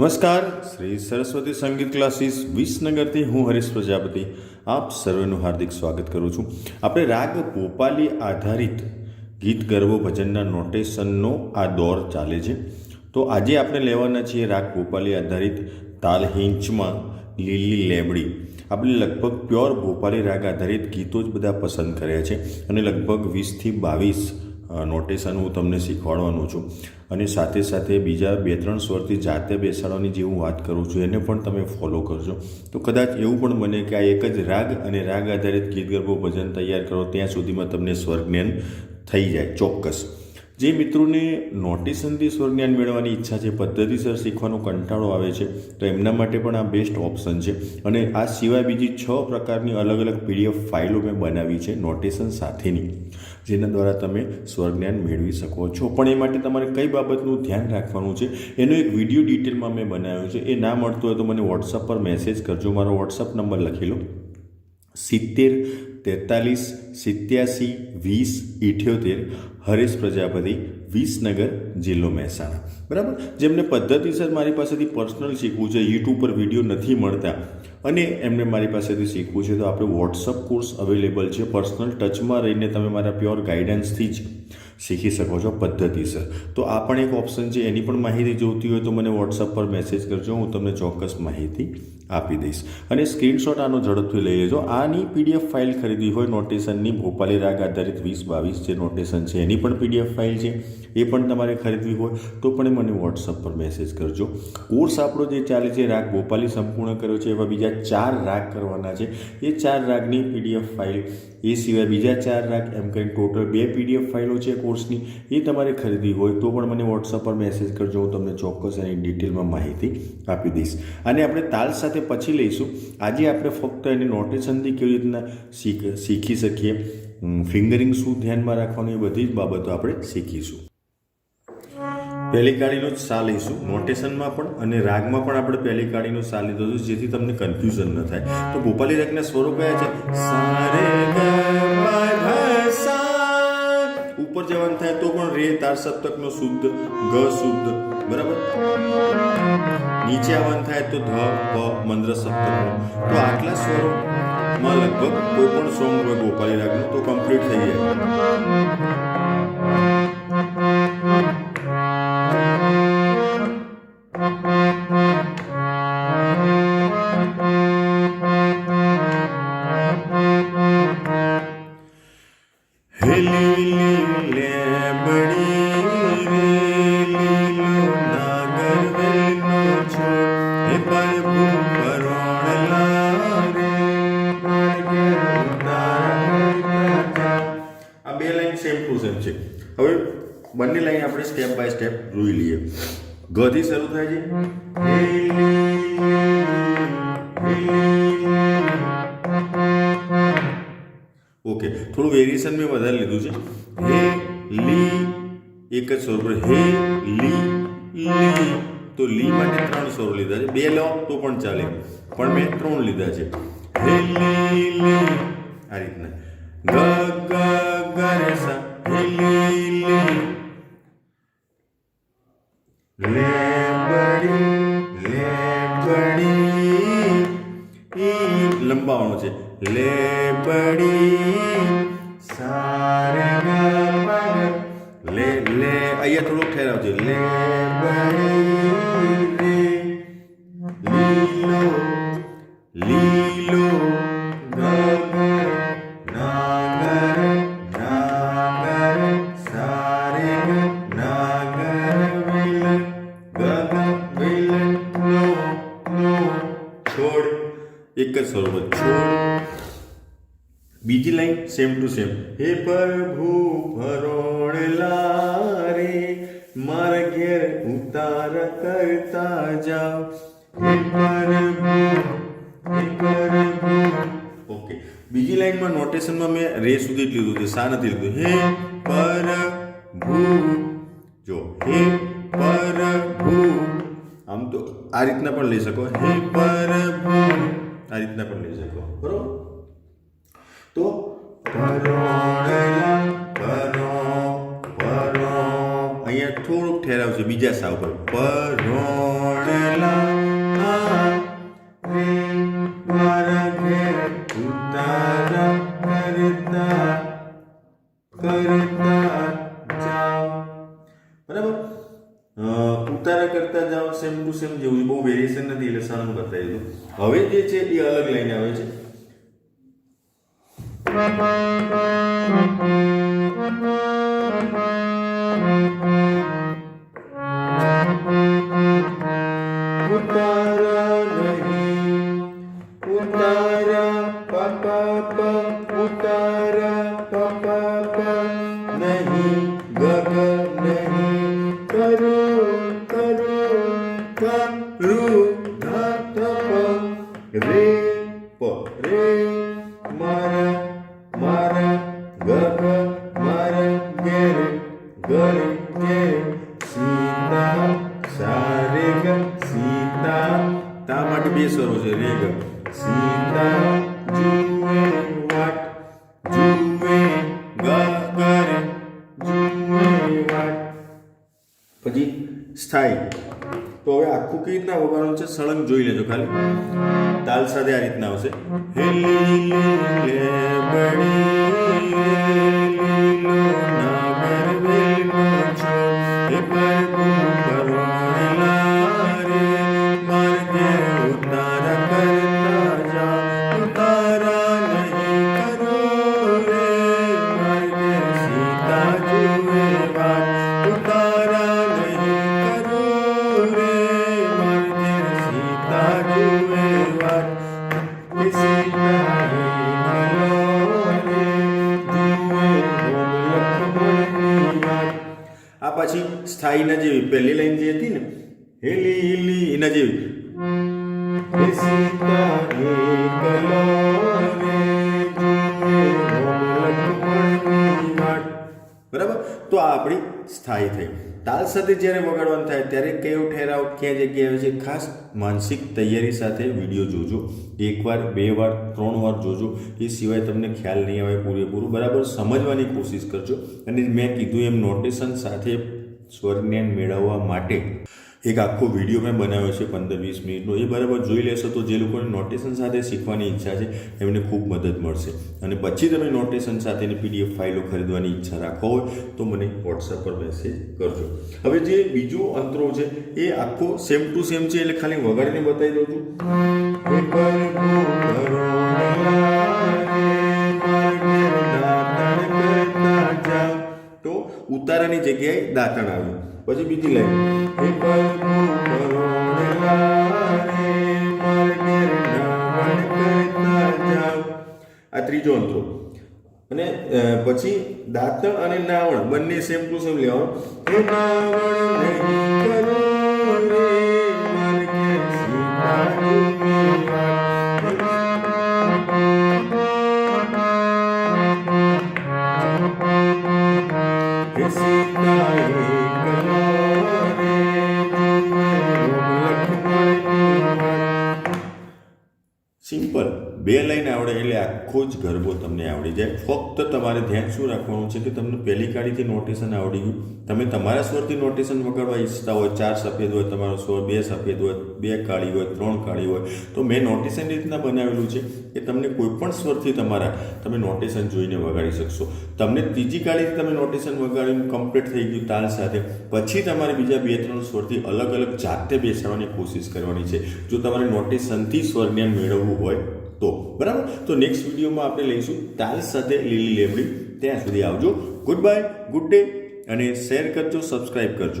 નમસ્કાર. શ્રી સરસ્વતી સંગીત ક્લાસીસ વિસનગરથી હું હરીશ પ્રજાપતિ. આપ સર્વેનું હાર્દિક સ્વાગત કરું છું. આપણે રાગ ભોપાલી આધારિત ગીત ગરબો ભજનના નોટેશનનો આ દોર ચાલે છે. તો આજે આપણે લેવાના છીએ રાગ ભોપાલી આધારિત તાલ હિંચમાં લીલી લેબડી આપણે લગભગ પ્યોર ભોપાલી રાગ આધારિત ગીતો જ બધા પસંદ કર્યા છે અને લગભગ વીસથી બાવીસ નોટેશન હું તમને શીખવાડવાનો છું. અને સાથે સાથે બીજા બે ત્રણ સ્વરથી જાતે બેસાડવાની જે હું વાત કરું છું, એને પણ તમે ફોલો કરજો. તો કદાચ એવું પણ બને કે આ એક જ રાગ અને રાગ આધારિત ગીત ગરબો ભજન તૈયાર કરો, ત્યાં સુધીમાં તમને સ્વર જ્ઞાન થઈ જાય ચોક્કસ. જે મિત્રોને નોટેશનથી સ્વરજ્ઞાન મેળવવાની ઈચ્છા છે, પદ્ધતિસર શીખવાનો કંટાળો આવે છે, તો એમના માટે પણ આ બેસ્ટ ઓપ્શન છે. અને આ સિવાય બીજી છ પ્રકારની અલગ અલગ પીડીએફ ફાઇલો મેં બનાવી છે નોટેશન સાથેની, જેના દ્વારા તમે સ્વરજ્ઞાન મેળવી શકો છો. પણ એ માટે તમારે કઈ બાબતનું ધ્યાન રાખવાનું છે, એનો એક વીડિયો ડિટેલમાં મેં બનાવ્યો છે. એ ના મળતો હોય તો મને વોટ્સઅપ પર મેસેજ કરજો. મારો વોટ્સઅપ નંબર લખી લો. સિત્તેર તેતાલીસ, સિત્યાસી, વીસ, ઇઠ્યોતેર, હરેશ પ્રજાપતિ, વિસનગર જિલ્લો મહેસાણા. બરાબર? જેમને પદ્ધતિસર મારી પાસેથી પર્સનલ શીખવું છે, યુટ્યુબ પર વીડિયો નથી મળતા. અને એમને મારી પાસેથી શીખવું છે, તો આપણે વોટ્સઅપ કોર્સ અવેલેબલ છે, પર્સનલ ટચમાં રહીને તમે મારા પ્યોર ગાઈડન્સથી જ. શીખી શકો છો પદ્ધતિસર. તો આ પણ એક ઓપ્શન છે, એની પણ માહિતી જોઈતી હોય તો મને વોટ્સઅપ પર મેસેજ કરજો, હું તમને ચોક્કસ માહિતી આપી દઈશ. અને સ્ક્રીનશોટ આનો ઝડપથી લઈ લેજો. આની પીડીએફ ફાઇલ ખરીદી હોય નોટેશનની ભોપાલી રાગ આધારિત વીસ બાવીસ જે નોટેશન છે, એની પણ પીડીએફ ફાઇલ છે, એ પણ તમારે ખરીદવી હોય તો પણ મને વોટ્સઅપ પર મેસેજ કરજો. કોર્સ આપણો જે ચાલે છે, રાગ ભોપાલી સંપૂર્ણ કર્યો છે, એવા બીજા ચાર રાગ કરવાના છે. એ ચાર રાગની પીડીએફ ફાઇલ એ સિવાય બીજા ચાર રાગ એમ કરીને ટોટલ બે પીડીએફ ફાઇલો છે કોર્સની એ તમારે ખરીદી હોય તો પણ મને વોટ્સઅપ પર મેસેજ કરજો, હું તમને ચોક્કસ એની ડિટેલમાં માહિતી આપી દઈશ. અને આપણે તાલ સાથે પછી લઈશું. આજે આપણે ફક્ત એની નોટેશનથી કેવી રીતના શીખ, શીખી શકીએ? ફિંગરિંગ શું ધ્યાનમાં રાખવાનું એ બધી જ બાબતો આપણે શીખીશું. પહેલી કાળીનો જ સા લઈશું. નોટેશનમાં પણ અને રાગમાં પણ આપણે પહેલી કાળીનો સા લીધો છે, જેથી તમને કન્ફ્યુઝન ન થાય. તો ભોપાલી રાગના સ્વરો કયા છે? સા રે ગ પ ધ સા ઉપર જવાનું થાય તો પણ રે તાર સપ્તકનો શુદ્ધ ગ શુદ્ધ, બરાબર? નીચે આવવાનું થાય તો ધ, પ, મંદ્ર, સપ્તકનો. તો આટલા સ્વરો માં લગભગ કોઈ પણ સોંગ હોય ગોપાલી રાગનું તો કમ્પ્લીટ થઈ જાય. હે સેમ છે. હવે બંને લાઈન આપણે સ્ટેપ બાય સ્ટેપ જોઈ લઈએ. ગધી શરૂ થાય છે. ઓકે, થોડું વેરિએશન મેં વધારે લીધું છે. હે, લી, એક જ સ્વર પર હે, લી લી. તો લી માટે ત્રણ સ્વરો લીધા છે. બે લો, તો પણ ચાલે. પણ મેં ત્રણ લીધા છે. હે, લી લી. આ રીતના. ગ ગ ગ સા. હે લી લી લેબડી લેબડી ઈ લંબાવવાનો છે લેબડી સારે ગ પ ગ. લે લે અહીંયા થોડોક ઠેરાવ છે લેબડી રે લીલો લીલો ગ એક જ સ્વરમાં છોડ બીજી લાઈન સેમ ટુ સેમ હે પ્રભુ ભરોણલા રે માર ઘેર ઉતાર કરતા જાઓ હે પ્રભુ હે પ્રભુ ઓકે બીજી લાઈનમાં નોટેશનમાં મેં રે સુધી જ લીધું છે સા નથી લીધું હે પ્રભુ જો હે પ્રભુ આમ તો આ રીતના પણ લઈ શકો હે પ્રભુ આ રીતના લેવાનું બરોબર? તો અહીંયા થોડુંક ઠેરાવશે બીજા સા ઉપર. પરોણેલા બરાબર? ઉતારા કરતા જાઓ, સેમ ટુ સેમ જેવું. બહુ વેરિએશન નથી, એટલે સળંગ બતાવી દઉં હવે જે છે, એ અલગ લાઈન આવે છે ઉતારા કરું ધા પ રે પ રે મારા મારા ગગ મારા ગેર ગર ગેર સીતા સારે ગ સીતા તા માટે બે સ્વરો છે રે ગ સીતા જુએ વાટ જુએ ગ ગર જુએ વાટ પછી સ્થાયી તો હવે આખું કેવી રીતના વગાડવાનું છે? સળંગ જોઈ લેજો ખાલી. તાલ સાથે આ રીતના આવશે. હે આ પછી સ્થાયીના જેવી, પહેલી લાઈન જે હતી ને હેલી હિલી જેવી. બરાબર? તો આ આપણી સ્થાયી થઈ તાલ સાથે જ્યારે વગાડવાનું થાય ત્યારે કયો ઠેરાવ ક્યાં જગ્યાએ આવે છે? ખાસ માનસિક તૈયારી સાથે વીડિયો જોજો. એકવાર, બે વાર, ત્રણ વાર જોજો. એ સિવાય તમને ખ્યાલ નહીં આવે પૂરેપૂરું. બરાબર સમજવાની કોશિશ કરજો. અને મેં કીધું એમ નોટેશન સાથે સ્વર જ્ઞાન મેળવવા માટે એક આખો વીડિયો મેં બનાવ્યો છે પંદર વીસ મિનિટનો. એ બરાબર જોઈ લેશો તો જે લોકોને નોટેશન સાથે શીખવાની ઈચ્છા છે, એમને ખૂબ મદદ મળશે. અને પછી તમે નોટેશન સાથેની પીડીએફ ફાઇલો ખરીદવાની ઈચ્છા રાખો હોય, તો મને વોટ્સએપ પર મેસેજ કરજો. હવે જે બીજો અંતરો છે, એ આખો સેમ ટુ સેમ છે, એટલે ખાલી વગાડીને બતાવી દઉં છું. તો ઉતારાની જગ્યાએ દાંતણ આવ્યું. પછી બીજી લાઈન. આ ત્રીજો અંતરો અને પછી દાંતણ અને નાવણ, બંને સેમ ટુ સેમ લેવાનું. બે લાઈન આવડે એટલે આખો જ ગરબો તમને આવડી જાય. ફક્ત તમારે ધ્યાન શું રાખવાનું છે કે તમને પહેલી કાળીથી નોટેશન આવડી ગયું. તમે તમારા સ્વરથી નોટેશન વગાડવા ઈચ્છતા હોય, ચાર સફેદ હોય, તમારો સ્વર બે સફેદ હોય, બે કાળી હોય, ત્રણ કાળી હોય, તો મેં નોટેશન રીતના બનાવેલું છે કે તમને કોઈ પણ સ્વરથી તમારા તમે નોટેશન જોઈને વગાડી શકશો. તમને ત્રીજી કાળીથી તમે નોટેશન વગાડીને કમ્પ્લીટ થઈ ગયું તાલ સાથે. પછી તમારે બીજા બે ત્રણ સ્વરથી અલગ અલગ જાતે બેસાડવાની કોશિશ કરવાની છે. જો તમારે નોટેશનથી સ્વર જ્ઞાન મેળવવું હોય તો બરાબર? તો નેક્સ્ટ વિડીયોમાં આપણે લઈશું તાલ સાથે લીલી લેમડી. ત્યાં સુધી આવજો. ગુડ બાય ગુડ ડે અને શેર કરજો સબસ્ક્રાઇબ કરજો.